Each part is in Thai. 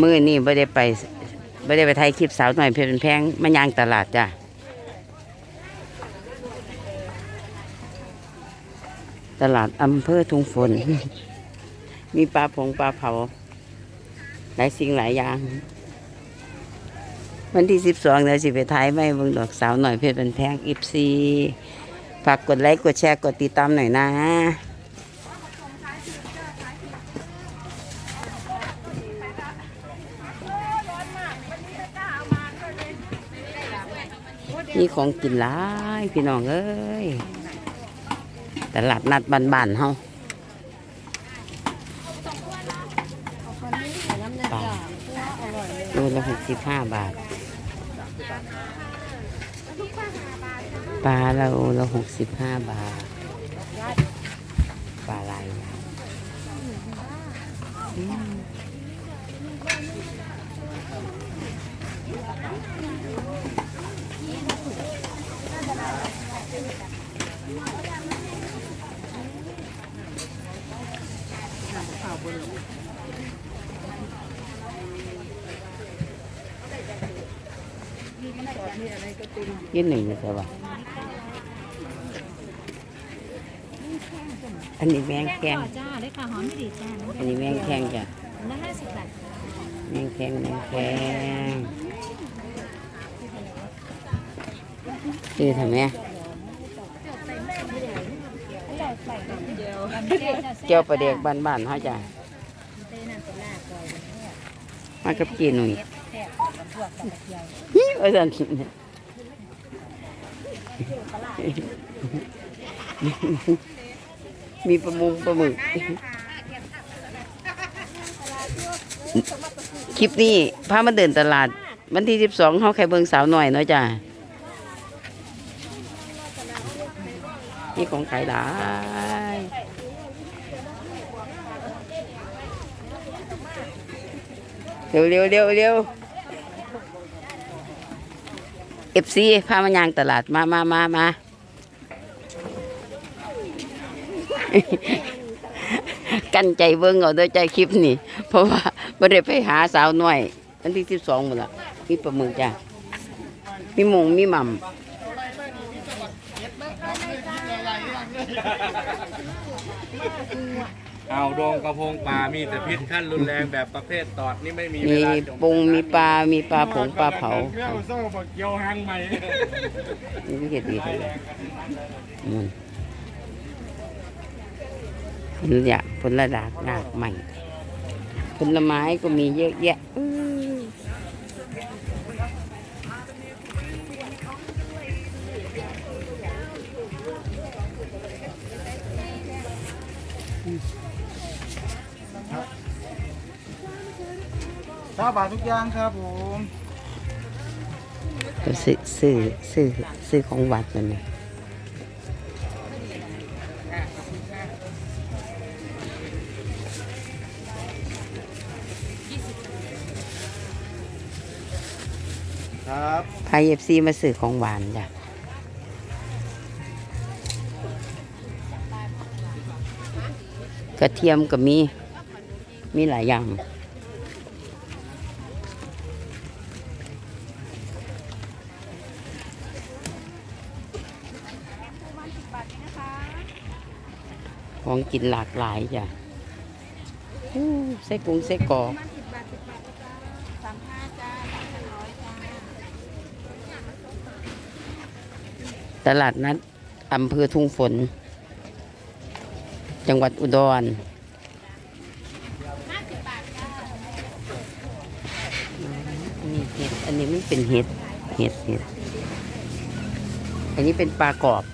มือนี่ไม่ได้ไปไม่ได้ไปถ่ายคลิปสาวหน่อยเพลินแพงมันยางตลาดจ้ะตลาดอำเภอทุ่งฝน มีปลาผงปลาเผา หลายสิ่งหลายอย่าง วันที่สิบสองเดี๋ยวสิไปถ่ายไม่เบิ่งดอกสาวหน่อยเพชรเป็นแพงอิฟซีฝากกดไลค์กดแชร์กดติดตามหน่อยนะ นี่ของกินหลายพี่น้องเอ้ยตลาดนัดบ้านๆเฮาปลาโลละหกสิบห้าบาทปลาละโลละหกสิบห้าบาทปลาลายยาง ยืนหนึ่งใช่ปะอันนี้แมงแข้งจ้าได้ค่ะหอมไม่ดีจ้าอันนี้แมงแข้งจ้ะละห้าสิบบาทแมงแข้งแมงแข้งชื่อทำไมเกี่ยวประเด็กบ้านๆเขาจ้ะ มากับกีหนุ่ยฮิว่าสันมีประมุงประมึกคลิปนี้พามาเดินตลาด วันที่สิบสองเขาใครเบิงสาวหน่อยเนาะจ้ะนี่ของขายหลาย เร็วเร็วเร็วเร็วเอฟซีพามันยางตลาดมามามามากันใจเบิ้งเอาเด้วยใจคลิปนี่ เพราะว่าไม่ได้ไปหาสาวน้อยวันที่สิบสองหมดละมีปลาหมึกจ้ะมีมงมีหม่ เอาโดงกระพงป่ามีแต่พิษขั้นรุนแรงแบบประเภทตอดนี่ไม่มีำเวมีลาจปงมีปลา มีปลาผงปลาเผาเที่ยวโซ่บักเกียวหางใหม่นี่ไม่เห็ดดีเลยมันผลอยากผลระดากดากใหม่ ผลไม้ก็มีเยอะแยะอื้อ สาบาททุกอย่างครับผมก็ซื้อซื้อซื้อซื้อของวัดนั่นนะครับพายเอฟซีมาซื้อของหวานจ้ะกระเทียมก็มี มีหลายอย่าง ของกินหลากหลายจ้ะไส้กุ้งไส้กรอกตลาดนัดอำเภอทุ่งฝน จังหวัดอุดรนี่เห็ด อันนี้ไม่เป็นเห็ด เห็ดเห็ด อันนี้เป็นปลากรอบ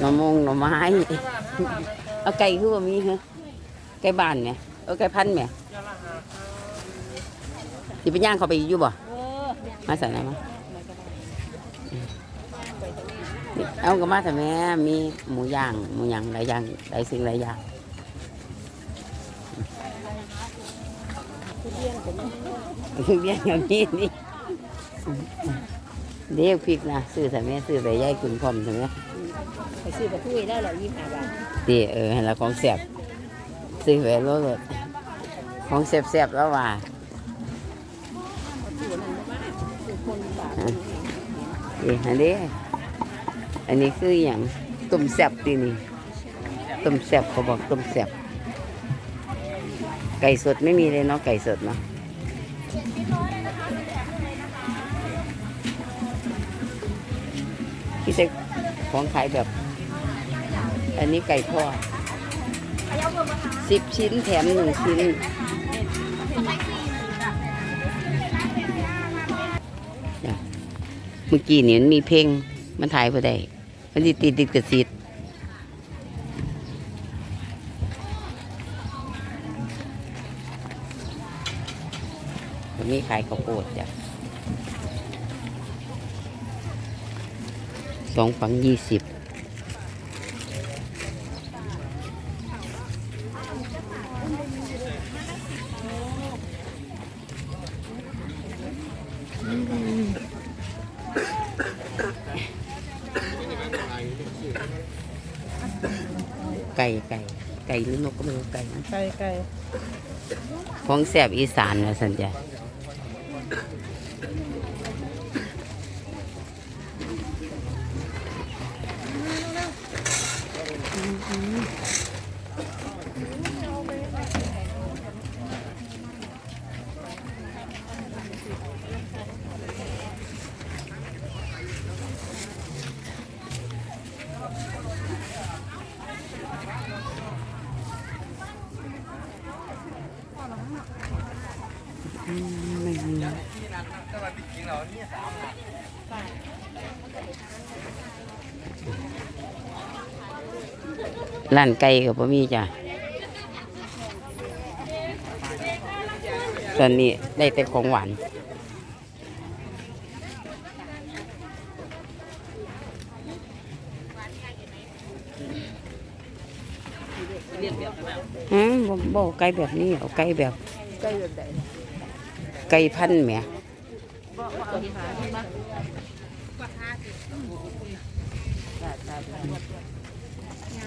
หน่อมงหน่อไม้ เอาไก่คือว่ามีเหรอไก่บ้านเนี่ยเอาไก่พันธุ์เนี่ยสิไปย่างเขาไปอยู่บ่มาใส่ไหนมาเอาก็มาแต่แม่มีหมูย่างหมูย่างหลายอย่างหลายสิ่งหลายอย่างทุเรียนกับนี่นี่เด็กพริกนะซื้อแต่แม่ซื้อไปย่ายคุณพร้อมใช่ไหมอืม ไปซื้อปลาทูได้หรอยี่สิบห้าบาทดีเออให้ละของแสบซื้อไว้รถรถของแสบๆแล้วว่าตัวนั้นมากตัวคนบาทดีอันนี้อันนี้คืออย่างต้มแสบตีนี่ต้มแสบเขาบอกต้มแสบไก่สดไม่มีเลยเนาะไก่สดเนาะที่จะ ของขายแบบ อันนี้ไก่ทอดสิบชิ้นแถมหนึ่งชิ้น เมื่อกี้นี่มันมีเพลงมันถ่ายพอได้ มันติดติดติดกระสิทธิ์วันนี้ขายข้าวโพดจ้ะ องฝังยี่สิบไก่ไก่ไก่หรือนกก็ไม่รู้ไก่นะไก่ไก่ของแสบอีสานนะสันจ้ะ ร้านไก่ก็บ่มีจ้ะตอนนี้ได้แต่ของหวานอืมบ่บ่ไก่แบบนี้เอาไก่แบบไก่แบบไหนไก่พันธุ์แหม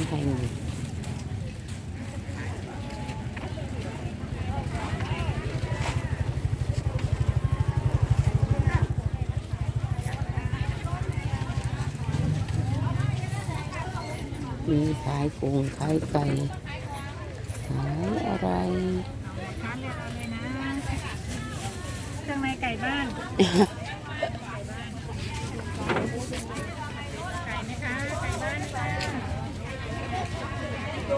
ำไทยมีมีขายกุ้งขายไก่ขายอะไรทานเลยเอาเลยนะเครื่องในไก่บ้าน ไก่ไหมคะ ไก่บ้านค่ะ อืม ผู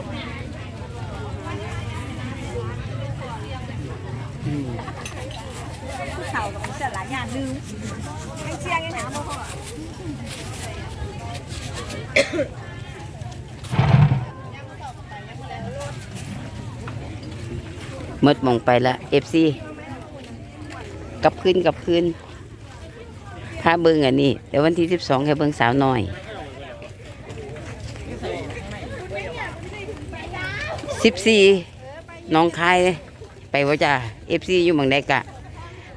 ้เฒ่ากับผู้เสียหลายอย่างลืมให้เชียงยังหาบ่พอหมดหมองไปละเอฟซีกลับคืนกลับคืนพาเบิงอันนี้เดี๋ยววันที่สิบสองให้เบิงสาวน้อย สิบสี่น้องคายไปว่าจ้าเอฟซีอยู่เมืองใดกะ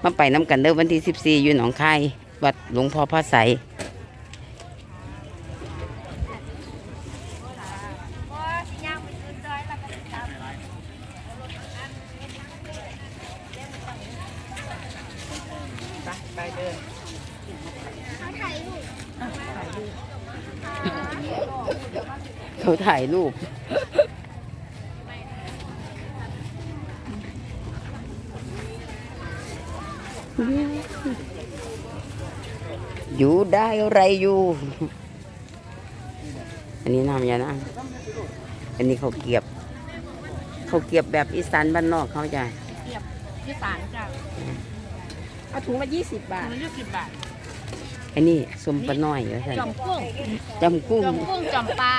มาไปน้ำกันเด้อวันที่สิบสี่อยู่หนองคายวัดหลวงพ่อพระไสยไปเดินเขาถ่ายรูป อยู่ได้อะไรอยู่ อันนี้น้ำยานะ อันนี้เขาวเกรียบ เขาวเกรียบแบบอีสานบ้านนอกเขาจ้ะเกียบยี่สานจ้ะเอาถุงละยี่สิบบาทมันยี่สิบบาท อันนี้สมปะน้อยว่าซั่นจอมกุ้งจำกุ้งจอมกุ้งจอมปลา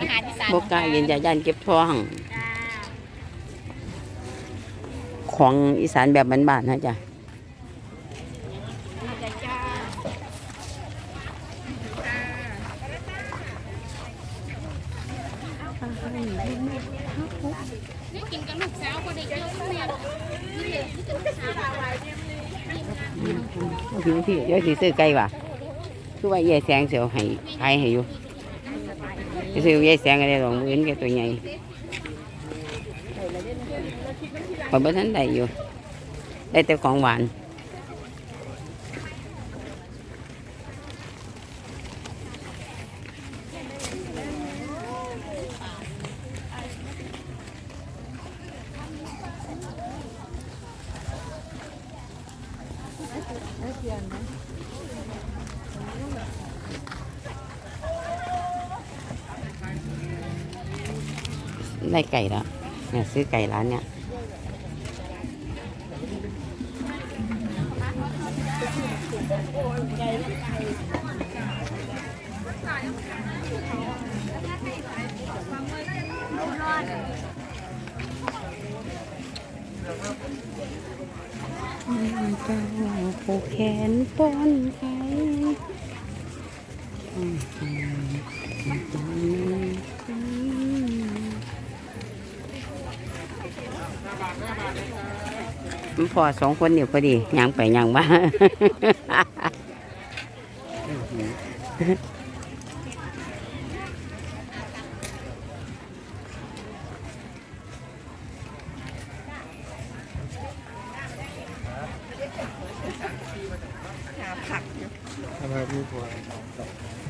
อาหารอีสานบกล้าเย็นจะย่านเก็บท้อง จ้า ของอีสานแบบบ้านๆนะจ้ะนี่กินกับลูกสาวก็ได้เยอะเนี่ยนี่เลยนี่กับลูกสาวอะไรเนี่ยพี่พี่เดี๋ยวสิซื้อไก่ว่ะคือว่ายายแสงเสียวให้ขายให้อยู่ซื้อยายแสงอะไรหรอกมืออื่นแกตัวใหญ่ พอบ่ทันได้อยู่ ได้แต่ของหวานได้ไก่แล้วเนี่ยซื้อไก่ร้านเนี่ย เจ้าผูกแขนป้อนไข่มันพอสองคนเดียวพอดีย่างไปย่างมา ทำไ